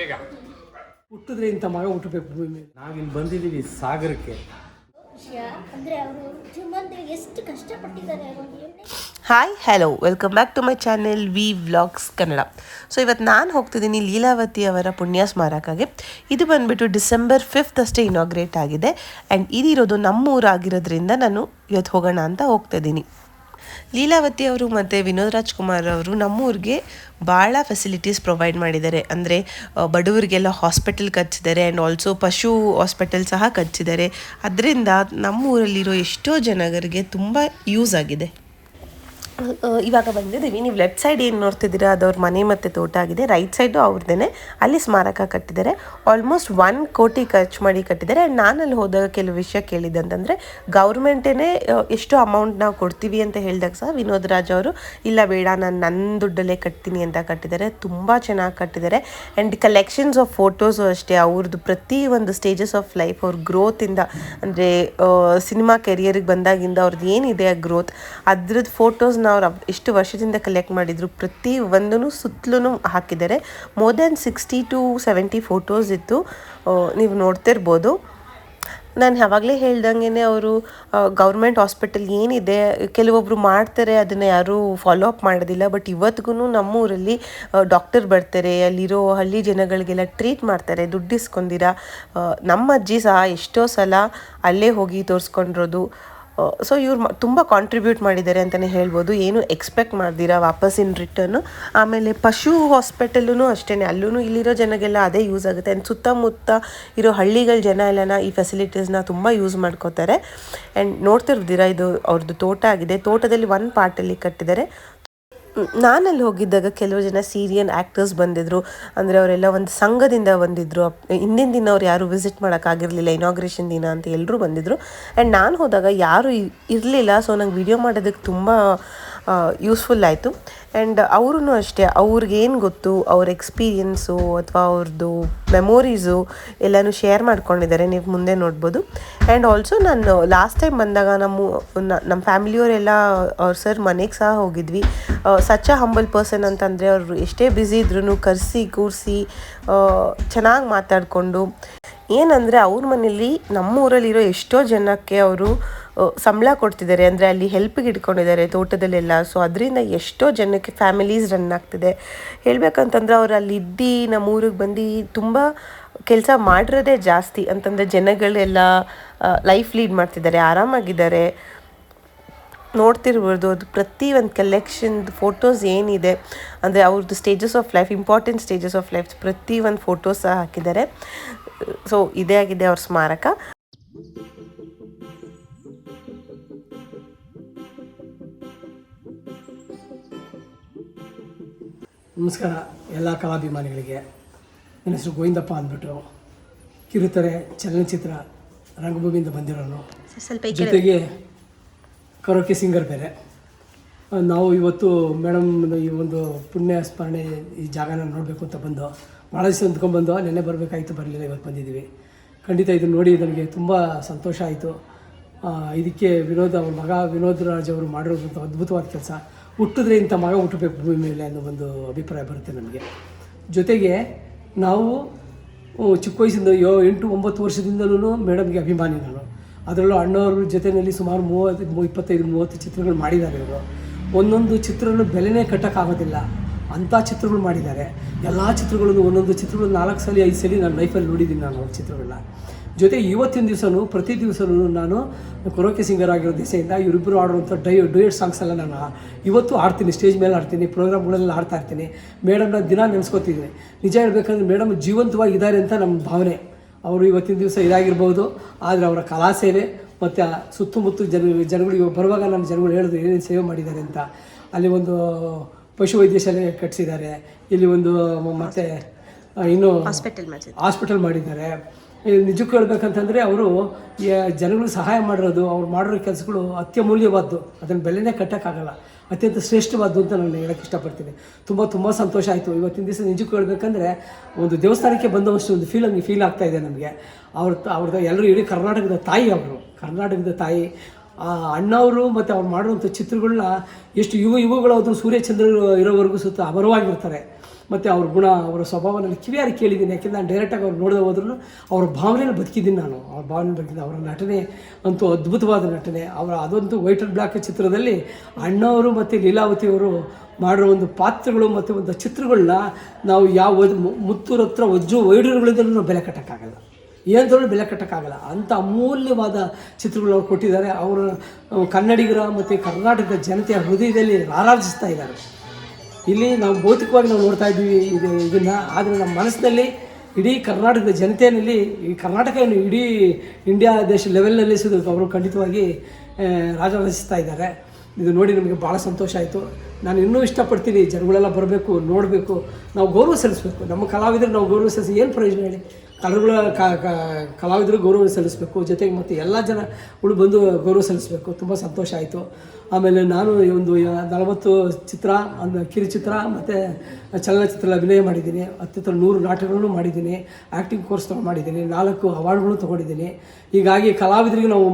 ಬೇಗ. ಹುಟ್ಟಿದ್ರೆ ಇಂಥ ಮಗ ಹುಟ್ಟಬೇಕು ಭೂಮಿ ನಾವಿಲ್ಲಿ ಬಂದಿದ್ದೀವಿ ಸಾಗರಕ್ಕೆ. ಅವರು ಜೀವನದಲ್ಲಿ ಎಷ್ಟು ಕಷ್ಟಪಟ್ಟಿದ್ದಾರೆ hi hello welcome back to my channel V vlogs Kannada so ಇವತ್ತು ನಾನು ಹೋಗ್ತಿದ್ದೀನಿ ಲೀಲಾವತಿ ಅವರ ಪುಣ್ಯ ಸ್ಮಾರಕಗೆ ಇದು ಬಂದುಬಿಟ್ಟು ಡಿಸೆಂಬರ್ ಫಿಫ್ತ್ ಅಷ್ಟೇ ಇನಾಗ್ರೇಟ್ ಆಗಿದೆ. ಆ್ಯಂಡ್ ಇದಿರೋದು ನಮ್ಮೂರಾಗಿರೋದ್ರಿಂದ ನಾನು ಇವತ್ತು ಹೋಗೋಣ ಅಂತ ಹೋಗ್ತಿದ್ದೀನಿ. ಲೀಲಾವತಿ ಅವರು ಮತ್ತು ವಿನೋದ್ ರಾಜ್ಕುಮಾರ್ ಅವರು ನಮ್ಮೂರಿಗೆ ಭಾಳ ಫೆಸಿಲಿಟೀಸ್ ಪ್ರೊವೈಡ್ ಮಾಡಿದ್ದಾರೆ. ಅಂದರೆ ಬಡವರಿಗೆಲ್ಲ ಹಾಸ್ಪಿಟಲ್ ಕಚ್ಚಿದ್ದಾರೆ ಆ್ಯಂಡ್ ಆಲ್ಸೋ ಪಶು ಹಾಸ್ಪಿಟಲ್ ಸಹ ಕಚ್ಚಿದ್ದಾರೆ. ಅದರಿಂದ ನಮ್ಮೂರಲ್ಲಿರೋ ಎಷ್ಟೋ ಜನರಿಗೆ ತುಂಬ ಯೂಸ್ ಆಗಿದೆ. ಇವಾಗ ಬಂದಿದ್ದೀವಿ. ನೀವು ಲೆಫ್ಟ್ ಸೈಡ್ ಏನು ನೋಡ್ತಿದ್ದೀರಾ? ಅದು ಅವ್ರ ಮನೆ ಮತ್ತು ತೋಟ ಆಗಿದೆ. ರೈಟ್ ಸೈಡು ಅವ್ರದ್ದೇ ಅಲ್ಲಿ ಸ್ಮಾರಕ ಕಟ್ಟಿದ್ದಾರೆ. ಆಲ್ಮೋಸ್ಟ್ ಒನ್ ಕೋಟಿ ಖರ್ಚು ಮಾಡಿ ಕಟ್ಟಿದ್ದಾರೆ. ಆ್ಯಂಡ್ ನಾನು ಅಲ್ಲಿ ಹೋದಾಗ ಕೆಲವು ವಿಷಯ ಕೇಳಿದ್ದೆ ಅಂತಂದರೆ ಗೌರ್ಮೆಂಟೇ ಎಷ್ಟು ಅಮೌಂಟ್ ನಾವು ಕೊಡ್ತೀವಿ ಅಂತ ಹೇಳಿದಾಗ ಸಹ ವಿನೋದ್ ರಾಜ್ ಅವರು, ಇಲ್ಲ ಬೇಡ, ನಾನು ನನ್ನ ದುಡ್ಡಲ್ಲೇ ಕಟ್ತೀನಿ ಅಂತ ಕಟ್ಟಿದ್ದಾರೆ. ತುಂಬ ಚೆನ್ನಾಗಿ ಕಟ್ಟಿದ್ದಾರೆ. ಆ್ಯಂಡ್ ಕಲೆಕ್ಷನ್ಸ್ ಆಫ್ ಫೋಟೋಸು ಅಷ್ಟೇ. ಅವ್ರದ್ದು ಪ್ರತಿ ಒಂದು ಸ್ಟೇಜಸ್ ಆಫ್ ಲೈಫ್ ಅವ್ರ ಗ್ರೋತಿಂದ ಅಂದರೆ ಸಿನಿಮಾ ಕೆರಿಯರಿಗೆ ಬಂದಾಗಿಂದ ಅವ್ರದ್ದು ಏನಿದೆ ಆ ಗ್ರೋತ್ ಅದ್ರದ್ದು ಫೋಟೋಸ್ನ ಅವ್ರು ಇಷ್ಟು ವರ್ಷದಿಂದ ಕಲೆಕ್ಟ್ ಮಾಡಿದ್ರು, ಪ್ರತಿ ಒಂದೂ ಸುತ್ತಲೂ ಹಾಕಿದ್ದಾರೆ. More than sixty to seventy photos ಇತ್ತು. ನೀವು ನೋಡ್ತಿರ್ಬೋದು. ನಾನು ಯಾವಾಗಲೇ ಹೇಳ್ದಂಗೆ ಅವರು ಗೌರ್ಮೆಂಟ್ ಹಾಸ್ಪಿಟಲ್ ಏನಿದೆ ಕೆಲವೊಬ್ಬರು ಮಾಡ್ತಾರೆ, ಅದನ್ನು ಯಾರೂ ಫಾಲೋ ಅಪ್ ಮಾಡೋದಿಲ್ಲ. ಬಟ್ ಇವತ್ತಿಗೂ ನಮ್ಮೂರಲ್ಲಿ ಡಾಕ್ಟರ್ ಬರ್ತಾರೆ, ಅಲ್ಲಿರೋ ಹಳ್ಳಿ ಜನಗಳಿಗೆಲ್ಲ ಟ್ರೀಟ್ ಮಾಡ್ತಾರೆ. ದುಡ್ಡು ಇಸ್ಕೊಂಡಿರ? ನಮ್ಮ ಅಜ್ಜಿ ಸಹ ಎಷ್ಟೋ ಸಲ ಅಲ್ಲೇ ಹೋಗಿ ತೋರಿಸ್ಕೊಂಡಿರೋದು. ಸೊ ಇವ್ರು ತುಂಬ ಕಾಂಟ್ರಿಬ್ಯೂಟ್ ಮಾಡಿದ್ದಾರೆ ಅಂತಲೇ ಹೇಳ್ಬೋದು. ಏನು ಎಕ್ಸ್ಪೆಕ್ಟ್ ಮಾಡ್ದಿರಾ ವಾಪಸ್ ಇನ್ ರಿಟರ್ನು ಆಮೇಲೆ ಪಶು ಹಾಸ್ಪಿಟಲ್ಲೂ ಅಷ್ಟೇ ಅಲ್ಲೂ ಇಲ್ಲಿರೋ ಜನಗೆಲ್ಲ ಅದೇ ಯೂಸ್ ಆಗುತ್ತೆ. ಆ್ಯಂಡ್ ಸುತ್ತಮುತ್ತ ಇರೋ ಹಳ್ಳಿಗಳ ಜನ ಎಲ್ಲನ ಈ ಫೆಸಿಲಿಟೀಸ್ನ ತುಂಬ ಯೂಸ್ ಮಾಡ್ಕೋತಾರೆ. ಆ್ಯಂಡ್ ನೋಡ್ತಿರ್ದಿರಾ ಇದು ಅವ್ರದ್ದು ತೋಟ ಆಗಿದೆ. ತೋಟದಲ್ಲಿ ಒಂದು ಪಾರ್ಟಲ್ಲಿ ಕಟ್ಟಿದ್ದಾರೆ. ನಾನಲ್ಲಿ ಹೋಗಿದ್ದಾಗ ಕೆಲವು ಜನ ಸೀರಿಯನ್ ಆ್ಯಕ್ಟರ್ಸ್ ಬಂದಿದ್ದರು ಅಂದರೆ ಅವರೆಲ್ಲ ಒಂದು ಸಂಘದಿಂದ ಬಂದಿದ್ದರು ಹಿಂದಿನ ದಿನ ಅವ್ರು ಯಾರೂ ವಿಸಿಟ್ ಮಾಡೋಕ್ಕಾಗಿರಲಿಲ್ಲ ಇನಾಗ್ರೇಷನ್ ದಿನ ಅಂತ ಎಲ್ಲರೂ ಬಂದಿದ್ದರು ಆ್ಯಂಡ್ ನಾನು ಹೋದಾಗ ಯಾರೂ ಇರಲಿಲ್ಲ. ಸೊ ನಂಗೆ ವಿಡಿಯೋ ಮಾಡೋದಕ್ಕೆ ತುಂಬ ಯೂಸ್ಫುಲ್ ಆಯಿತು. ಆ್ಯಂಡ್ ಅವ್ರೂ ಅಷ್ಟೇ ಅವ್ರಿಗೇನು ಗೊತ್ತು, ಅವ್ರ ಎಕ್ಸ್ಪೀರಿಯನ್ಸು ಅಥವಾ ಅವ್ರದ್ದು ಮೆಮೊರೀಸು ಎಲ್ಲನೂ ಶೇರ್ ಮಾಡ್ಕೊಂಡಿದ್ದಾರೆ, ನೀವು ಮುಂದೆ ನೋಡ್ಬೋದು. ಆ್ಯಂಡ್ ಆಲ್ಸೋ ನಾನು ಲಾಸ್ಟ್ ಟೈಮ್ ಬಂದಾಗ ನಮ್ಮ ನಮ್ಮ ಫ್ಯಾಮಿಲಿಯವರೆಲ್ಲ ಅವ್ರ ಸರ್ ಮನೆಗೆ ಸಹ ಹೋಗಿದ್ವಿ. ಸಚ್ಚ ಹಂಬಲ್ ಪರ್ಸನ್ ಅಂತಂದರೆ ಅವರು ಎಷ್ಟೇ ಬ್ಯುಸಿ ಇದ್ರೂ ಕರೆಸಿ, ಕೂರಿಸಿ ಚೆನ್ನಾಗಿ ಮಾತಾಡಿಕೊಂಡು. ಏನಂದರೆ ಅವ್ರ ಮನೇಲಿ ನಮ್ಮೂರಲ್ಲಿರೋ ಎಷ್ಟೋ ಜನಕ್ಕೆ ಅವರು ಸಂಬಳ ಕೊಡ್ತಿದ್ದಾರೆ. ಅಂದರೆ ಅಲ್ಲಿ ಹೆಲ್ಪಿಗೆ ಇಟ್ಕೊಂಡಿದ್ದಾರೆ ತೋಟದಲ್ಲೆಲ್ಲ. ಸೊ ಅದರಿಂದ ಎಷ್ಟೋ ಜನಕ್ಕೆ ಫ್ಯಾಮಿಲೀಸ್ ರನ್ ಆಗ್ತಿದೆ. ಹೇಳಬೇಕಂತಂದ್ರೆ ಅವ್ರು ಅಲ್ಲಿ ಇದ್ದು ನಮ್ಮ ಊರಿಗೆ ಬಂದು ತುಂಬ ಕೆಲಸ ಮಾಡಿರೋದೇ ಜಾಸ್ತಿ. ಅಂತಂದರೆ ಜನಗಳೆಲ್ಲ ಲೈಫ್ ಲೀಡ್ ಮಾಡ್ತಿದ್ದಾರೆ, ಆರಾಮಾಗಿದ್ದಾರೆ. ನೋಡ್ತಿರ್ಬೋದು ಅದು ಪ್ರತಿ ಒಂದು ಕಲೆಕ್ಷನ್ದು ಫೋಟೋಸ್ ಏನಿದೆ. ಅಂದರೆ ಅವ್ರದ್ದು stages of life important stages of life ಪ್ರತಿ ಒಂದು ಫೋಟೋಸ್ ಹಾಕಿದ್ದಾರೆ. ಸೊ ಇದೇ ಆಗಿದೆ ಅವ್ರ ಸ್ಮಾರಕ. ನಮಸ್ಕಾರ ಎಲ್ಲ ಕಲಾಭಿಮಾನಿಗಳಿಗೆ. ನನ್ನ ಹೆಸರು ಗೋವಿಂದಪ್ಪ ಅಂದ್ಬಿಟ್ಟು ಕಿರುತೆರೆ ಚಲನಚಿತ್ರ ರಂಗಭೂಮಿಯಿಂದ ಬಂದಿರೋನು. ಸ್ವಲ್ಪ ಜೊತೆಗೆ ಕರೋಕೆ ಸಿಂಗರ್ ಬೇರೆ. ನಾವು ಇವತ್ತು ಮೇಡಮ್ ಈ ಒಂದು ಪುಣ್ಯ ಸ್ಮರಣೆ ಈ ಜಾಗನ ನೋಡಬೇಕು ಅಂತ ಬಂದು ಭಾಳ ದಿವಸ ಅಂದ್ಕೊಂಡ್ಬಂದು ನೆನ್ನೆ ಬರಬೇಕಾಯ್ತು ಬರಲಿಲ್ಲ ಇವತ್ತು ಬಂದಿದ್ದೀವಿ. ಖಂಡಿತ ಇದನ್ನು ನೋಡಿ ನನಗೆ ತುಂಬ ಸಂತೋಷ ಆಯಿತು. ಇದಕ್ಕೆ ವಿನೋದ್ ಅವ್ರ ಮಗ ವಿನೋದ್ ರಾಜ್ ಅವರು ಮಾಡಿರೋದಂಥ ಅದ್ಭುತವಾದ ಕೆಲಸ. ಹುಟ್ಟಿದ್ರೆ ಇಂಥ ಮಗ ಹುಟ್ಟಬೇಕು ಭೂಮಿ ಮೇಲೆ ಅನ್ನೋ ಒಂದು ಅಭಿಪ್ರಾಯ ಬರುತ್ತೆ ನಮಗೆ. ಜೊತೆಗೆ ನಾವು ಚಿಕ್ಕ ವಯಸ್ಸಿಂದ ಯೋ, ಎಂಟು, ಒಂಬತ್ತು ವರ್ಷದಿಂದಲೂ ಮೇಡಮ್ಗೆ ಅಭಿಮಾನಿ ನಾನು. ಅದರಲ್ಲೂ ಅಣ್ಣವ್ರ ಜೊತೆಯಲ್ಲಿ ಸುಮಾರು ಮೂವತ್ತು, ಇಪ್ಪತ್ತೈದು, ಮೂವತ್ತು ಚಿತ್ರಗಳು ಮಾಡಿದ್ದಾರೆ ಇವರು. ಒಂದೊಂದು ಚಿತ್ರಗಳು ಬೆಲೆನೇ ಕಟ್ಟೋಕ್ಕಾಗೋದಿಲ್ಲ. ಅಂಥ ಚಿತ್ರಗಳು ಮಾಡಿದ್ದಾರೆ. ಎಲ್ಲ ಚಿತ್ರಗಳನ್ನು ಒಂದೊಂದು ಚಿತ್ರಗಳು ನಾಲ್ಕು ಸಲ, ಐದು ಸಲ ನಾನು ಲೈಫಲ್ಲಿ ನೋಡಿದ್ದೀನಿ ನಾನು ಅವ್ರ ಚಿತ್ರಗಳನ್ನ. ಜೊತೆ ಇವತ್ತಿನ ದಿವಸನೂ ಪ್ರತಿ ದಿವಸನೂ ನಾನು ಕೊರೋಕೆ ಸಿಂಗರ್ ಆಗಿರೋ ದಿಸೆಯಿಂದ ಇವರಿಬ್ಬರು ಆಡುವಂಥ ಡೈ ಡುಯೆಟ್ ಸಾಂಗ್ಸ್ ಎಲ್ಲ ನಾನು ಇವತ್ತು ಆಡ್ತೀನಿ ಸ್ಟೇಜ್ ಮೇಲೆ ಆಡ್ತೀನಿ ಪ್ರೋಗ್ರಾಮ್ಗಳೆಲ್ಲ ಆಡ್ತಾ ಇರ್ತೀನಿ. ಮೇಡಮ್ನ ದಿನ ನೆನೆಸ್ಕೊತಿದ್ದೀನಿ. ನಿಜ ಹೇಳ್ಬೇಕಂದ್ರೆ ಮೇಡಮ್ ಜೀವಂತವಾಗಿ ಇದ್ದಾರೆ ಅಂತ ನಮ್ಮ ಭಾವನೆ. ಅವರು ಇವತ್ತಿನ ದಿವಸ ಇದಾಗಿರ್ಬೋದು ಆದರೆ ಅವರ ಕಲಾ ಸೇವೆ ಮತ್ತು ಸುತ್ತಮುತ್ತ ಜನ ಜನಗಳು ಇವಾಗ ಬರುವಾಗ ನಮ್ಮ ಜನಗಳು ಹೇಳಿದ್ರು ಏನೇನು ಸೇವೆ ಮಾಡಿದ್ದಾರೆ ಅಂತ. ಅಲ್ಲಿ ಒಂದು ಪಶು ವೈದ್ಯಶಾಲೆ ಕಟ್ಟಿಸಿದ್ದಾರೆ ಇಲ್ಲಿ ಒಂದು ಮತ್ತೆ ಇನ್ನು ಹಾಸ್ಪಿಟಲ್ ಮಾಡಿ ಹಾಸ್ಪಿಟಲ್ ಮಾಡಿದ್ದಾರೆ. ನಿಜಕ್ಕೂ ಹೇಳ್ಬೇಕಂತಂದರೆ ಅವರು ಜನಗಳು ಸಹಾಯ ಮಾಡಿರೋದು, ಅವ್ರು ಮಾಡಿರೋ ಕೆಲಸಗಳು ಅತ್ಯಮೂಲ್ಯವಾದ್ದು. ಅದನ್ನು ಬೆಲೆನೇ ಕಟ್ಟೋಕ್ಕಾಗಲ್ಲ. ಅತ್ಯಂತ ಶ್ರೇಷ್ಠವಾದ್ದು ಅಂತ ನಾನು ಹೇಳೋಕ್ಕೆ ಇಷ್ಟಪಡ್ತೀನಿ. ತುಂಬ ತುಂಬ ಸಂತೋಷ ಆಯಿತು. ಇವತ್ತಿನ ದಿವಸ ನಿಜಕ್ಕೂ ಹೇಳ್ಬೇಕಂದ್ರೆ ಒಂದು ದೇವಸ್ಥಾನಕ್ಕೆ ಬಂದವಷ್ಟು ಒಂದು ಫೀಲ್ ಹಂಗೆ ಫೀಲ್ ಆಗ್ತಾ ಇದೆ ನಮಗೆ. ಅವ್ರ ಅವ್ರದ್ದು ಎಲ್ಲರೂ ಇಡೀ ಕರ್ನಾಟಕದ ತಾಯಿ ಅವರು. ಕರ್ನಾಟಕದ ತಾಯಿ. ಆ ಅಣ್ಣವರು ಮತ್ತು ಅವ್ರು ಮಾಡಿರುವಂಥ ಚಿತ್ರಗಳನ್ನ ಎಷ್ಟು ಯುವ ಯುವಗಳು ಅವರು ಸೂರ್ಯಚಂದ್ರ ಇರೋವರೆಗೂ ಸುತ್ತ ಅಮರವಾಗಿರ್ತಾರೆ. ಮತ್ತು ಅವ್ರ ಗುಣ, ಅವರ ಸ್ವಭಾವ ನಾನು ಕಿವಿಯಾರಿ ಕೇಳಿದ್ದೀನಿ. ಯಾಕೆಂದ್ರೆ ನಾನು ಡೈರೆಕ್ಟಾಗಿ ಅವ್ರು ನೋಡದೆ ಹೋದ್ರೂ ಅವ್ರ ಭಾವನೆಯಲ್ಲಿ ಬದುಕಿದ್ದೀನಿ ನಾನು. ಅವ್ರ ಭಾವನೆ ಬದುಕಿದ್ದೆ ಅವರ ನಟನೆ ಅಂತೂ ಅದ್ಭುತವಾದ ನಟನೆ. ಅವರ ಅದಂತೂ ವೈಟ್ ಅಂಡ್ ಬ್ಲ್ಯಾಕ್ ಚಿತ್ರದಲ್ಲಿ ಅಣ್ಣವರು ಮತ್ತು ಲೀಲಾವತಿ ಅವರು ಮಾಡಿರೋ ಒಂದು ಪಾತ್ರಗಳು ಮತ್ತು ಒಂದು ಚಿತ್ರಗಳನ್ನ ನಾವು ಯಾವ ಮುತ್ತೂರ ಹತ್ರ ಒಜ್ಜು ವೈಡೂರುಗಳಿಂದಲೂ ನಾವು ಬೆಲೆ ಕಟ್ಟೋಕ್ಕಾಗಲ್ಲ. ಏನಂದ್ರೂ ಬೆಲೆ ಕಟ್ಟೋಕ್ಕಾಗಲ್ಲ. ಅಂಥ ಅಮೂಲ್ಯವಾದ ಚಿತ್ರಗಳು ಅವ್ರು ಕೊಟ್ಟಿದ್ದಾರೆ. ಅವರು, ಕನ್ನಡಿಗರ ಮತ್ತು ಕರ್ನಾಟಕದ ಜನತೆಯ ಹೃದಯದಲ್ಲಿ ಆರಾಧಿಸ್ತಾ ಇದ್ದಾರೆ. ಇಲ್ಲಿ ನಾವು ಭೌತಿಕವಾಗಿ ನಾವು ನೋಡ್ತಾ ಇದ್ದೀವಿ ಇದು ಇದನ್ನು, ಆದರೆ ನಮ್ಮ ಮನಸ್ಸಿನಲ್ಲಿ ಇಡೀ ಕರ್ನಾಟಕದ ಜನತೆಯಲ್ಲಿ ಈ ಕರ್ನಾಟಕ ಏನು ಇಡೀ ಇಂಡಿಯಾ ದೇಶ ಲೆವೆಲ್ನಲ್ಲಿ ಸುದ ಅವರು ಖಂಡಿತವಾಗಿ ರಾಜರಾಜಿಸ್ತಾ ಇದ್ದಾರೆ. ಇದು ನೋಡಿ ನಮಗೆ ಭಾಳ ಸಂತೋಷ ಆಯಿತು. ನಾನು ಇನ್ನೂ ಇಷ್ಟಪಡ್ತೀನಿ, ಜನಗಳೆಲ್ಲ ಬರಬೇಕು, ನೋಡಬೇಕು, ನಾವು ಗೌರವ ಸಲ್ಲಿಸಬೇಕು. ನಮ್ಮ ಕಲಾವಿದರು ನಾವು ಗೌರವ ಸಲ್ಲಿಸಿ, ಏನು ಪ್ರಯೋಜನ ಹೇಳಿ? ಕಲಾವಿಗಳ ಕಲಾವಿದರು ಗೌರವ ಸಲ್ಲಿಸಬೇಕು. ಜೊತೆಗೆ ಮತ್ತು ಎಲ್ಲ ಜನಗಳು ಬಂದು ಗೌರವ ಸಲ್ಲಿಸಬೇಕು. ತುಂಬ ಸಂತೋಷ ಆಯಿತು. ಆಮೇಲೆ ನಾನು ಈ ಒಂದು ನಲವತ್ತು ಚಿತ್ರ, ಅಂದರೆ ಕಿರುಚಿತ್ರ ಮತ್ತು ಚಲನಚಿತ್ರ ಅಭಿನಯ ಮಾಡಿದ್ದೀನಿ. ಹತ್ತಿರ ನೂರು ನಾಟಕಗಳನ್ನು ಮಾಡಿದ್ದೀನಿ. ಆ್ಯಕ್ಟಿಂಗ್ ಕೋರ್ಸ್ ಮಾಡಿದ್ದೀನಿ. ನಾಲ್ಕು ಅವಾರ್ಡ್ಗಳು ತೊಗೊಂಡಿದ್ದೀನಿ. ಹೀಗಾಗಿ ಕಲಾವಿದರಿಗೆ ನಾವು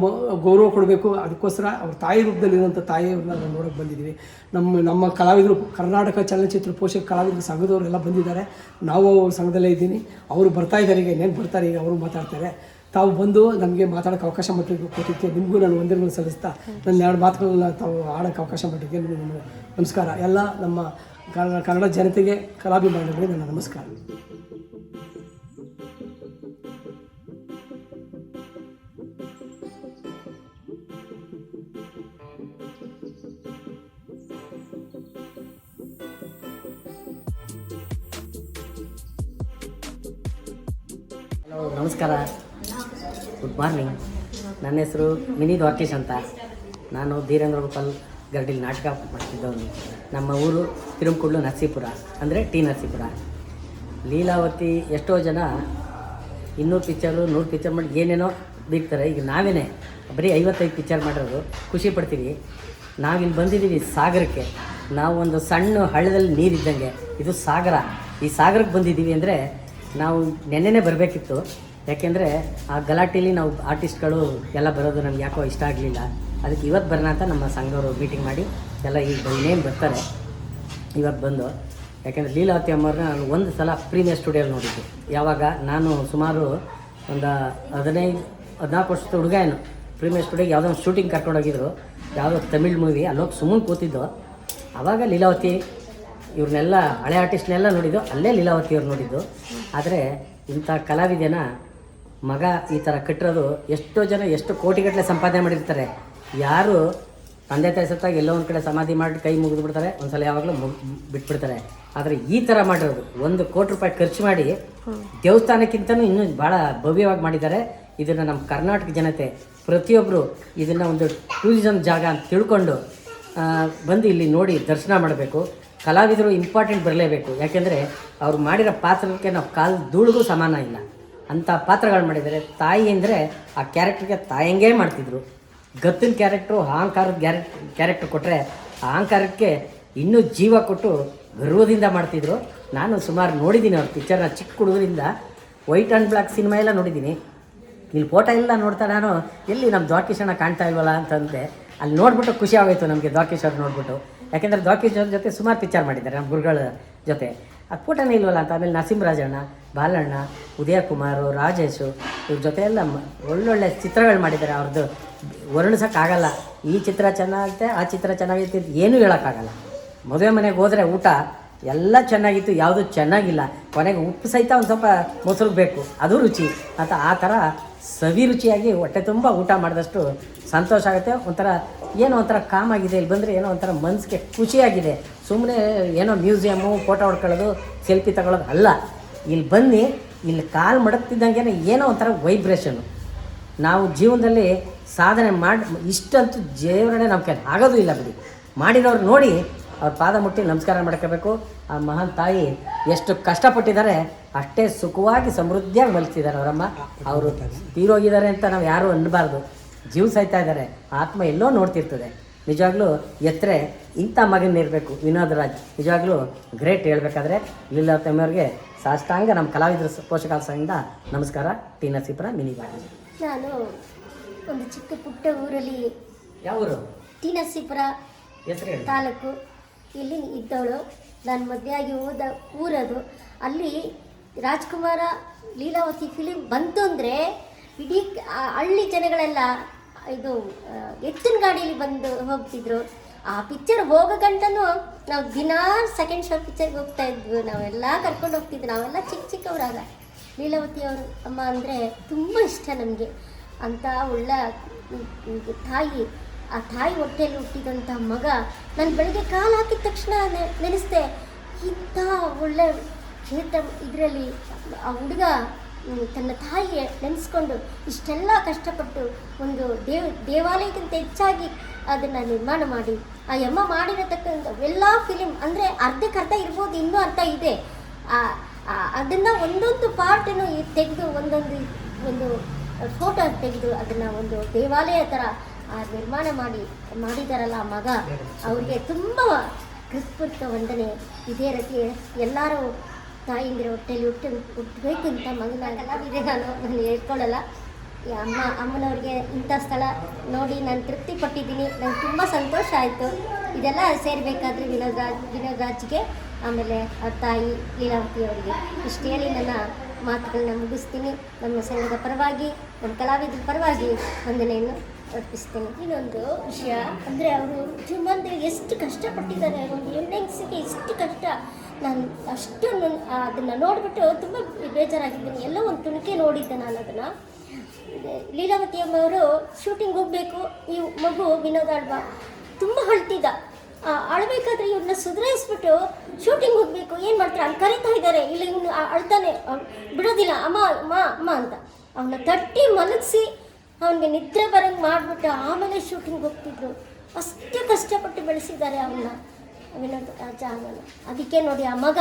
ಗೌರವ ಕೊಡಬೇಕು. ಅದಕ್ಕೋಸ್ಕರ ಅವ್ರ ತಾಯಿ ರೂಪದಲ್ಲಿರುವಂಥ ತಾಯಿಯವ್ರನ್ನ ನಾವು ನೋಡೋಕ್ಕೆ ಬಂದಿದ್ದೀವಿ. ನಮ್ಮ ನಮ್ಮ ಕಲಾವಿದರು, ಕರ್ನಾಟಕ ಚಲನಚಿತ್ರ ಪೋಷಕ ಕಲಾವಿದರ ಸಂಘದವರೆಲ್ಲ ಬಂದಿದ್ದಾರೆ. ನಾವು ಸಂಘದಲ್ಲೇ ಇದ್ದೀನಿ. ಅವರು ಬರ್ತಾ ಇದ್ದಾರೆ. ಈಗ ಇನ್ನೇನು ಬರ್ತಾರೆ? ಈಗ ಅವರು ಮಾತಾಡ್ತಾರೆ. ತಾವು ಬಂದು ನಮಗೆ ಮಾತಾಡೋಕ್ಕೆ ಅವಕಾಶ ಮಾಡಿದ್ರು ಕೊಟ್ಟಿದ್ದಕ್ಕೆ ನಿಮಗೂ ನಾನು ವಂದನೆಗಳು ಸಲ್ಲಿಸ್ತಾ. ನನ್ನ ಎರಡು ಮಾತುಗಳನ್ನ ತಾವು ಆಡೋಕೆ ಅವಕಾಶ ಮಾಡಿದ್ದೆ. ನಿಮಗೆ ನಮಸ್ಕಾರ. ಎಲ್ಲ ನಮ್ಮ ಕನ್ನಡ ಜನತೆಗೆ, ಕಲಾಭಿಮಾನಿಗಳಿಗೆ ನನ್ನ ನಮಸ್ಕಾರ. ನಮಸ್ಕಾರ. ಗುಡ್ ಮಾರ್ನಿಂಗ್ ನನ್ನ ಹೆಸರು ಮಿನಿ ದ್ವಾರ್ಕೇಶ್ ಅಂತ. ನಾನು ಧೀರೇಂದ್ರ ಗೋಪಾಲ್ ಗರ್ಡಿಲ್ ನಾಟಕ ಮಾಡ್ತಿದ್ದವನು. ನಮ್ಮ ಊರು ತಿರುಮಕುಡ್ಲು ನರಸೀಪುರ, ಅಂದರೆ ಟಿ ನರಸೀಪುರ. ಲೀಲಾವತಿ ಎಷ್ಟೋ ಜನ ಇನ್ನೂರು ಪಿಕ್ಚರು ನೂರು ಪಿಕ್ಚರ್ ಮಾಡಿ ಏನೇನೋ ಬೀಗ್ತಾರೆ. ಈಗ ನಾವೇನೇ ಬರೀ ಐವತ್ತೈದು ಪಿಕ್ಚರ್ ಮಾಡಿರೋದು, ಖುಷಿ ಪಡ್ತೀವಿ. ನಾವಿಲ್ಲಿ ಬಂದಿದ್ದೀವಿ ಸಾಗರಕ್ಕೆ. ನಾವು ಒಂದು ಸಣ್ಣ ಹಳ್ಳದಲ್ಲಿ ನೀರಿದ್ದಂಗೆ. ಇದು ಸಾಗರ. ಈ ಸಾಗರಕ್ಕೆ ಬಂದಿದ್ದೀವಿ ಅಂದರೆ ನಾವು ನೆನ್ನೆನೇ ಬರಬೇಕಿತ್ತು. ಯಾಕೆಂದರೆ ಆ ಗಲಾಟೆಯಲ್ಲಿ ನಾವು ಆರ್ಟಿಸ್ಟ್ಗಳು ಎಲ್ಲ ಬರೋದು ನಮ್ಗೆ ಯಾಕೋ ಇಷ್ಟ ಆಗಲಿಲ್ಲ. ಅದಕ್ಕೆ ಇವತ್ತು ಬರೋಣ ಅಂತ ನಮ್ಮ ಸಂಘವರು ಮೀಟಿಂಗ್ ಮಾಡಿ ಎಲ್ಲ ಈಗ ಇನ್ನೇನು ಬರ್ತಾರೆ. ಇವತ್ತು ಬಂದು. ಯಾಕೆಂದರೆ ಲೀಲಾವತಿ ಅಮ್ಮವ್ರನ್ನ ನಾನು ಒಂದು ಸಲ ಪ್ರೀಮಿಯರ್ ಸ್ಟುಡಿಯೋಲಿ ನೋಡಿದ್ದೆ. ಯಾವಾಗ ನಾನು ಸುಮಾರು ಒಂದು ಹದಿನೈದು, ಹದಿನಾಲ್ಕು ವರ್ಷದ ಹುಡುಗ ಏನು. ಪ್ರೀಮಿಯರ್ ಸ್ಟುಡಿಯೋಗೆ ಯಾವುದೋ ಒಂದು ಶೂಟಿಂಗ್ ಕರ್ಕೊಂಡೋಗಿದ್ರು ಯಾವುದೋ ತಮಿಳ್ ಮೂವಿ ಅಲ್ಲೋಗಿ ಸುಮ್ಮನೆ ಕೂತಿದ್ದು. ಆವಾಗ ಲೀಲಾವತಿ ಇವ್ರನ್ನೆಲ್ಲ ಹಳೆ ಆರ್ಟಿಸ್ಟ್ನೆಲ್ಲ ನೋಡಿದ್ದು. ಅಲ್ಲೇ ಲೀಲಾವತಿ ಅವ್ರು ನೋಡಿದ್ದು. ಆದರೆ ಇಂಥ ಕಲಾವಿದೆನ ಮಗ ಈ ಥರ ಕಟ್ಟಿರೋದು ಎಷ್ಟೋ ಜನ ಎಷ್ಟು ಕೋಟಿಗಟ್ಟಲೆ ಸಂಪಾದನೆ ಮಾಡಿರ್ತಾರೆ. ಯಾರು ತಂದೆ ತಾಯಿ ಸತ್ತಾಗ ಎಲ್ಲೋ ಒಂದು ಕಡೆ ಸಮಾಧಿ ಮಾಡಿ ಕೈ ಮುಗಿದು ಬಿಡ್ತಾರೆ, ಒಂದ್ಸಲ ಯಾವಾಗಲೂ ಮುಗ್ ಬಿಟ್ಬಿಡ್ತಾರೆ. ಆದರೆ ಈ ಥರ ಮಾಡಿರೋದು, ಒಂದು ಕೋಟಿ ರೂಪಾಯಿ ಖರ್ಚು ಮಾಡಿ ದೇವಸ್ಥಾನಕ್ಕಿಂತನೂ ಇನ್ನೂ ಭಾಳ ಭವ್ಯವಾಗಿ ಮಾಡಿದ್ದಾರೆ. ಇದನ್ನು ನಮ್ಮ ಕರ್ನಾಟಕ ಜನತೆ ಪ್ರತಿಯೊಬ್ಬರು ಇದನ್ನು ಒಂದು ಟೂರಿಸಮ್ ಜಾಗ ಅಂತ ತಿಳ್ಕೊಂಡು ಬಂದು ಇಲ್ಲಿ ನೋಡಿ ದರ್ಶನ ಮಾಡಬೇಕು. ಕಲಾವಿದರು ಇಂಪಾರ್ಟೆಂಟ್ ಬರಲೇಬೇಕು. ಯಾಕೆಂದರೆ ಅವ್ರು ಮಾಡಿರೋ ಪಾತ್ರಕ್ಕೆ ನಾವು ಕಾಲು ಧೂಳಿಗೂ ಸಮಾನ ಇಲ್ಲ. ಅಂಥ ಪಾತ್ರಗಳು ಮಾಡಿದ್ದಾರೆ. ತಾಯಿ ಅಂದರೆ ಆ ಕ್ಯಾರೆಕ್ಟರ್ಗೆ ತಾಯಂಗೇ ಮಾಡ್ತಿದ್ರು. ಗತ್ತಿನ ಕ್ಯಾರೆಕ್ಟ್ರು ಅಹಂಕಾರದ ಕ್ಯಾರೆ ಕ್ಯಾರೆಕ್ಟರ್ ಕೊಟ್ಟರೆ ಅಹಂಕಾರಕ್ಕೆ ಇನ್ನೂ ಜೀವ ಕೊಟ್ಟು ಗರ್ವದಿಂದ ಮಾಡ್ತಿದ್ರು. ನಾನು ಸುಮಾರು ನೋಡಿದ್ದೀನಿ ಅವ್ರ ಪಿಕ್ಚರ್ನ ಚಿಕ್ಕ ಹುಡುಗರಿಂದ ವೈಟ್ ಆ್ಯಂಡ್ ಬ್ಲ್ಯಾಕ್ ಸಿನಿಮಾ ಎಲ್ಲ ನೋಡಿದ್ದೀನಿ ಇಲ್ಲಿ ಫೋಟೋ ಎಲ್ಲ ನೋಡ್ತಾ ನಾನು, ಎಲ್ಲಿ ನಮ್ಮ ದ್ವಾರಕೀಶಣ್ಣ ಕಾಣ್ತಾ ಇಲ್ವಲ್ಲ ಅಂತಂದೆ. ಅಲ್ಲಿ ನೋಡ್ಬಿಟ್ಟು ಖುಷಿ ಆಗೋಯ್ತು ನಮಗೆ ದ್ವಾಕೇಶ್ ಅವ್ರು ನೋಡ್ಬಿಟ್ಟು. ಯಾಕೆಂದರೆ ದ್ವಾಕೇಶ್ ಅವ್ರ ಜೊತೆ ಸುಮಾರು ಪಿಕ್ಚರ್ ಮಾಡಿದ್ದಾರೆ ನಮ್ಮ ಗುರುಗಳ ಜೊತೆ. ಅದು ಫೋಟೋನೇ ಇಲ್ವಲ್ಲ ಅಂತ? ಆಮೇಲೆ ನರಸಿಂಹರಾಜಣ್ಣ, ಬಾಲಣ್ಣ ಉದಯ ಕುಮಾರು ರಾಜೇಶು ಇವ್ರ ಜೊತೆ ಎಲ್ಲ ಒಳ್ಳೊಳ್ಳೆ ಚಿತ್ರಗಳು ಮಾಡಿದ್ದಾರೆ ಅವ್ರದ್ದು ವರ್ಣಿಸೋಕ್ಕಾಗಲ್ಲ. ಈ ಚಿತ್ರ ಚೆನ್ನಾಗುತ್ತೆ ಆ ಚಿತ್ರ ಚೆನ್ನಾಗಿತ್ತು ಏನೂ ಹೇಳೋಕ್ಕಾಗಲ್ಲ. ಮದುವೆ ಮನೆಗೆ ಹೋದರೆ ಊಟ ಎಲ್ಲ ಚೆನ್ನಾಗಿತ್ತು, ಯಾವುದೂ ಚೆನ್ನಾಗಿಲ್ಲ. ಕೊನೆಗೆ ಉಪ್ಪು ಸಹಿತ ಒಂದು ಸ್ವಲ್ಪ ಮೊಸರು ಬೇಕು ಅದು ರುಚಿ. ಅಂತ ಆ ಥರ ಸವಿ ರುಚಿಯಾಗಿ ಹೊಟ್ಟೆ ತುಂಬ ಊಟ ಮಾಡಿದಷ್ಟು ಸಂತೋಷ ಆಗುತ್ತೆ. ಒಂಥರ ಏನೋ ಒಂಥರ ಕಾಮಾಗಿದೆ. ಇಲ್ಲಿ ಬಂದರೆ ಏನೋ ಒಂಥರ ಮನಸ್ಸಿಗೆ ಖುಷಿಯಾಗಿದೆ. ಸುಮ್ಮನೆ ಏನೋ ಮ್ಯೂಸಿಯಮ್ಮು ಫೋಟೋ ಹೊಡ್ಕೊಳ್ಳೋದು, ಸೆಲ್ಫಿ ತಗೊಳ್ಳೋದು ಅಲ್ಲ. ಇಲ್ಲಿ ಬನ್ನಿ, ಇಲ್ಲಿ ಕಾಲು ಮಡಕ್ತಿದ್ದಂಗೆ ಏನೋ ಒಂಥರ ವೈಬ್ರೇಷನು ನಾವು ಜೀವನದಲ್ಲಿ ಸಾಧನೆ ಮಾಡಿ, ಇಷ್ಟಂತೂ ಜೇವರಣೆ ನಮ್ಮ ಕೈ ಆಗೋದು ಇಲ್ಲ ಬಿಡಿ. ಮಾಡಿರೋರು ನೋಡಿ, ಅವ್ರ ಪಾದ ಮುಟ್ಟಿ ನಮಸ್ಕಾರ ಮಾಡ್ಕೋಬೇಕು. ಆ ಮಹಾನ್ ತಾಯಿ ಎಷ್ಟು ಕಷ್ಟಪಟ್ಟಿದ್ದಾರೆ, ಅಷ್ಟೇ ಸುಖವಾಗಿ ಸಮೃದ್ಧಿಯಾಗಿ ಮಲಗ್ತಿದ್ದಾರೆ ಅವರಮ್ಮ. ಅವರು ತೀರೋಗಿದ್ದಾರೆ ಅಂತ ನಾವು ಯಾರೂ ಅನ್ನಬಾರ್ದು ಜೀವ ಸಾಯ್ತಾ ಇದ್ದಾರೆ. ಆತ್ಮ ಎಲ್ಲೋ ನೋಡ್ತಿರ್ತದೆ. ನಿಜವಾಗ್ಲೂ ಎತ್ತರೆ ಇಂಥ ಮಗನಿರಬೇಕು ವಿನೋದ್ ರಾಜ್. ನಿಜವಾಗ್ಲೂ ಗ್ರೇಟ್ ಹೇಳ್ಬೇಕಾದ್ರೆ ಲೀಲಾವತಮ್ಮವ್ರಿಗೆ ಸಾಷ್ಟಾಂಗ ನಮ್ಮ ಕಲಾವಿದರ ಪೋಷಕಾಲ ಪೋಷಕರ ಸಂಘದಿಂದ ನಮಸ್ಕಾರ. ಟಿ ನರಸೀಪುರ ಮಿನಿ ಬಾಡಿ ನಾನು ಒಂದು ಚಿಕ್ಕ ಪುಟ್ಟ ಊರಲ್ಲಿ ಯಾವ ಊರು? ಟಿ ನರಸೀಪುರ ಹೆಸರು ತಾಲೂಕು. ಇಲ್ಲಿ ಇದ್ದವಳು. ನಾನು ಮದುವೆಯಾಗಿ ಹೋದ ಊರದು. ಅಲ್ಲಿ ರಾಜ್ಕುಮಾರ ಲೀಲಾವತಿ ಫಿಲಿಮ್ ಬಂತು ಅಂದರೆ ಇಡೀ ಹಳ್ಳಿ ಜನಗಳೆಲ್ಲ ಇದು ಎತ್ತಿನ ಗಾಡಿಯಲ್ಲಿ ಬಂದು ಹೋಗ್ತಿದ್ರು. ಆ ಪಿಕ್ಚರ್ ಹೋಗೋ ಗಂಟನೂ ನಾವು ದಿನಾ ಸೆಕೆಂಡ್ ಶೋ ಪಿಕ್ಚರ್ಗೆ ಹೋಗ್ತಾ ಇದ್ವಿ. ನಾವೆಲ್ಲ ಕರ್ಕೊಂಡು ಹೋಗ್ತಿದ್ವಿ. ನಾವೆಲ್ಲ ಚಿಕ್ಕ ಚಿಕ್ಕವರಾಗ ಲೀಲಾವತಿ ಅವರು ಅಮ್ಮ ಅಂದರೆ ತುಂಬ ಇಷ್ಟ ನಮಗೆ. ಅಂತ ಒಳ್ಳೆ ತಾಯಿ, ಆ ತಾಯಿ ಹೊಟ್ಟೆಯಲ್ಲಿ ಹುಟ್ಟಿದಂಥ ಮಗ ನಾನು ಬೆಳಗ್ಗೆ ಕಾಲು ಹಾಕಿದ ತಕ್ಷಣ ನೆನೆಸ್ದೆ, ಇಂಥ ಒಳ್ಳೆ ಕ್ಷೇತ್ರ ಇದರಲ್ಲಿ ಆ ಹುಡುಗ ತನ್ನ ತಾಯಿಗೆ ನೆನೆಸ್ಕೊಂಡು ಇಷ್ಟೆಲ್ಲ ಕಷ್ಟಪಟ್ಟು ಒಂದು ದೇವ್ ದೇವಾಲಯಕ್ಕಿಂತ ಹೆಚ್ಚಾಗಿ ಅದನ್ನು ನಿರ್ಮಾಣ ಮಾಡಿ. ಆ ಯಮ್ಮ ಮಾಡಿರತಕ್ಕಂಥ ಎಲ್ಲ ಫಿಲಿಮ್ ಅಂದರೆ ಅರ್ಧಕ್ಕರ್ಧ ಇರ್ಬೋದು ಇನ್ನೂ ಅರ್ಧ ಇದೆ. ಅದನ್ನು ಒಂದೊಂದು ಪಾರ್ಟನ್ನು ತೆಗೆದು ಒಂದೊಂದು ಒಂದು ಫೋಟೋ ತೆಗೆದು ಅದನ್ನು ಒಂದು ದೇವಾಲಯ ಥರ ನಿರ್ಮಾಣ ಮಾಡಿ ಮಾಡಿದಾರಲ್ಲ ಆ ಮಗ. ಅವ್ರಿಗೆ ತುಂಬ ಕೃತ್ಪೂರ್ತ ವಂದನೆ. ಇದೇ ರೀತಿ ಎಲ್ಲರೂ ತಾಯಿಂದಿರ ಹೊಟ್ಟೆಲಿ ಹುಟ್ಟು ಹುಟ್ಟಬೇಕು ಅಂತ ಮಗನ ಕಲಾವಿದೆ ನಾನು ನಾನು ಹೇಳ್ಕೊಳ್ಳಲ್ಲ. ಅಮ್ಮ ಅಮ್ಮನವ್ರಿಗೆ ಇಂಥ ಸ್ಥಳ ನೋಡಿ ನಾನು ತೃಪ್ತಿ ಪಟ್ಟಿದ್ದೀನಿ. ನಂಗೆ ತುಂಬ ಸಂತೋಷ ಆಯಿತು. ಇದೆಲ್ಲ ಸೇರಬೇಕಾದ್ರೆ ವಿನೋದ್ ರಾಜ್ ವಿನೋದ್ ರಾಜ್ಗೆ ಆಮೇಲೆ ಅವ್ರ ತಾಯಿ ಲೀಲಾವತಿ ಅವರಿಗೆ ಇಷ್ಟು ಹೇಳಿ ನನ್ನ ಮಾತುಗಳನ್ನ ಮುಗಿಸ್ತೀನಿ. ನಮ್ಮ ಸಂಘದ ಪರವಾಗಿ, ನಮ್ಮ ಕಲಾವಿದರ ಪರವಾಗಿ ವಂದನೆಯನ್ನು ಅರ್ಪಿಸ್ತೇನೆ. ಇನ್ನೊಂದು ವಿಷಯ ಅಂದರೆ ಅವರು ಜೀವನದಲ್ಲಿ ಎಷ್ಟು ಕಷ್ಟಪಟ್ಟಿದ್ದಾರೆ. ಒಂದು ಎಣ್ಣೆಗೆ ಎಷ್ಟು ಕಷ್ಟ. ನಾನು ಅಷ್ಟು ಅದನ್ನು ನೋಡಿಬಿಟ್ಟು ತುಂಬ ಬೇಜಾರಾಗಿದ್ದೀನಿ. ಎಲ್ಲೋ ಒಂದು ತುಣುಕೆ ನೋಡಿದ್ದೆ ನಾನು ಅದನ್ನು. ಲೀಲಾವತಿ ಅಮ್ಮವರು ಶೂಟಿಂಗ್ ಹೋಗಬೇಕು, ಈ ಮಗು ವಿನೋದ್ ಆಳ್ವ ತುಂಬ ಅಳ್ತಿದ್ದ ಅಳಬೇಕಾದ್ರೆ ಇವ್ರನ್ನ ಸುಧಾರಿಸ್ಬಿಟ್ಟು ಶೂಟಿಂಗ್ ಹೋಗಬೇಕು. ಏನು ಮಾಡ್ತಾರೆ? ಅಲ್ಲಿ ಕರಿತಾ ಇದ್ದಾರೆ. ಇಲ್ಲಿ, ಇವನು ಅಳ್ತಾನೆ. ಬಿಡೋದಿಲ್ಲ. ಅಮ್ಮ ಅಮ್ಮ ಅಮ್ಮ ಅಂತ. ಅವನ್ನ ತಟ್ಟಿ ಮಲಗಿಸಿ ಅವನಿಗೆ ನಿದ್ರೆ ಬರಂಗೆ ಮಾಡಿಬಿಟ್ಟು ಆಮೇಲೆ ಶೂಟಿಂಗ್ ಹೋಗ್ತಿದ್ರು. ಅಷ್ಟೇ ಕಷ್ಟಪಟ್ಟು ಬೆಳೆಸಿದ್ದಾರೆ ಅವನ್ನ ರಾಜ ಅವನು ಅದಕ್ಕೆ ನೋಡಿ ಆ ಮಗ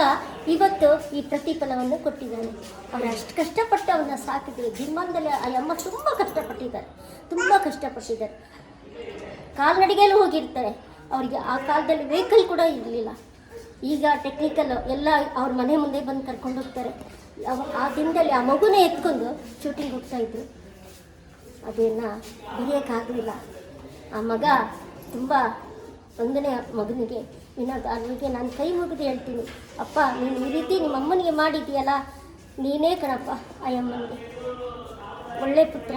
ಇವತ್ತು ಈ ಪ್ರತಿಫಲವನ್ನು ಕೊಟ್ಟಿದ್ದಾನೆ. ಅವ್ರು ಅಷ್ಟು ಕಷ್ಟಪಟ್ಟು ಅವನ್ನ ಸಾಕಿದ್ರು ಜೀವನದಲ್ಲಿ ಆ ಅಮ್ಮ ತುಂಬ ಕಷ್ಟಪಟ್ಟಿದ್ದಾರೆ. ತುಂಬ ಕಷ್ಟಪಟ್ಟಿದ್ದಾರೆ. ಕಾಲ್ನಡಿಗೆಯಲ್ಲೂ ಹೋಗಿರ್ತಾರೆ. ಅವರಿಗೆ ಆ ಕಾಲದಲ್ಲಿ ವೆಹಿಕಲ್ ಕೂಡ ಇರಲಿಲ್ಲ. ಈಗ ಟೆಕ್ನಿಕಲ್ ಎಲ್ಲ ಅವ್ರ ಮನೆ ಮುಂದೆ ಬಂದು ಕರ್ಕೊಂಡು ಹೋಗ್ತಾರೆ. ಆ ದಿನದಲ್ಲಿ ಆ ಮಗುನೇ ಎತ್ಕೊಂಡು ಶೂಟಿಂಗ್ ಹೋಗ್ತಾಯಿದ್ರು ಅದನ್ನು ಬರೆಯೋಕ್ಕಾಗಲಿಲ್ಲ ಆ ಮಗ ತುಂಬ ಒಂದನೇ ಮಗನಿಗೆ ವಿನೋದ್ ಅವನಿಗೆ ನಾನು ಕೈ ಮುಗಿದು ಹೇಳ್ತೀನಿ. ಅಪ್ಪ, ನೀನು ಈ ರೀತಿ ನಿಮ್ಮ ಅಮ್ಮನಿಗೆ ಮಾಡಿದ್ದೀಯಲ್ಲ, ನೀನೇ ಕಣಪ್ಪ ಆಯಮ್ಮನಿಗೆ ಒಳ್ಳೆ ಪುತ್ರ.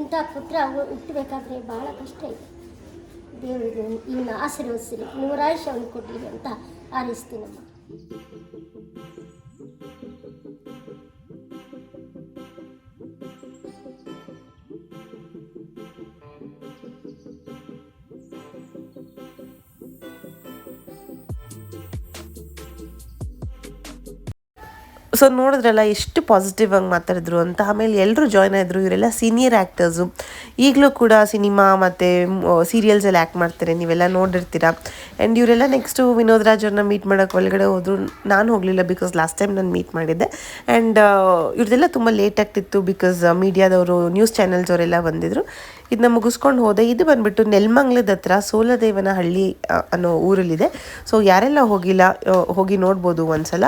ಇಂಥ ಪುತ್ರ ಹುಟ್ಟಬೇಕಾದ್ರೆ ಭಾಳ ಕಷ್ಟ ಇದೆ. ದೇವರಿಗೆ ಇವನ್ನ ಆಶೀರ್ವದಿಸಿರಿ. ನೂರಾಯುಷ ಅವನು ಕೊಟ್ಟಿರಿ ಅಂತ ಹಾರೈಸ್ತೀನಮ್ಮ ಸೊ ನೋಡಿದ್ರಲ್ಲ ಎಷ್ಟು ಪಾಸಿಟಿವ್ ಆಗಿ ಮಾತಾಡಿದ್ರು ಅಂತ. ಆಮೇಲೆ ಎಲ್ಲರೂ ಜಾಯ್ನ್ ಆದರು. ಇವರೆಲ್ಲ ಸೀನಿಯರ್ ಆ್ಯಕ್ಟರ್ಸು ಈಗಲೂ ಕೂಡ ಸಿನಿಮಾ ಮತ್ತು ಸೀರಿಯಲ್ಸಲ್ಲಿ ಆ್ಯಕ್ಟ್ ಮಾಡ್ತಾರೆ. ನೀವೆಲ್ಲ ನೋಡಿರ್ತೀರ? ಆ್ಯಂಡ್ ಇವರೆಲ್ಲ ನೆಕ್ಸ್ಟು ವಿನೋದ್ ರಾಜ್ ಅವ್ರನ್ನ ಮೀಟ್ ಮಾಡೋಕ್ಕೆ ಒಳಗಡೆ ಹೋದ್ರು. ನಾನು ಹೋಗಲಿಲ್ಲ ಬಿಕಾಸ್ ಲಾಸ್ಟ್ ಟೈಮ್ ನಾನು ಮೀಟ್ ಮಾಡಿದ್ದೆ. ಆ್ಯಂಡ್ ಇವ್ರದ್ದೆಲ್ಲ ತುಂಬ ಲೇಟ್ ಆಗ್ತಿತ್ತು ಬಿಕಾಸ್ ಮೀಡಿಯಾದವರು ನ್ಯೂಸ್ ಚಾನೆಲ್ಸ್ ಅವರೆಲ್ಲ ಬಂದಿದ್ರು. ಇದನ್ನ ಮುಗಿಸ್ಕೊಂಡು ಹೋದೆ. ಇದು ಬಂದ್ಬಿಟ್ಟು ನೆಲ್ಮಂಗ್ಲದ ಹತ್ರ ಸೋಲದೇವನ ಹಳ್ಳಿ ಅನ್ನೋ ಊರಲ್ಲಿದೆ. ಸೊ ಯಾರೆಲ್ಲ ಹೋಗಿಲ್ಲ ಹೋಗಿ ನೋಡ್ಬೋದು ಒಂದ್ಸಲ.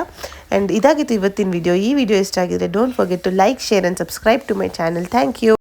ಆ್ಯಂಡ್ ಇದಾಗಿತ್ತು ಇವತ್ತಿನ ವಿಡಿಯೋ ಈ ವಿಡಿಯೋ ಇಷ್ಟ ಆಗಿದ್ರೆ don't forget to like share and subscribe to my channel thank you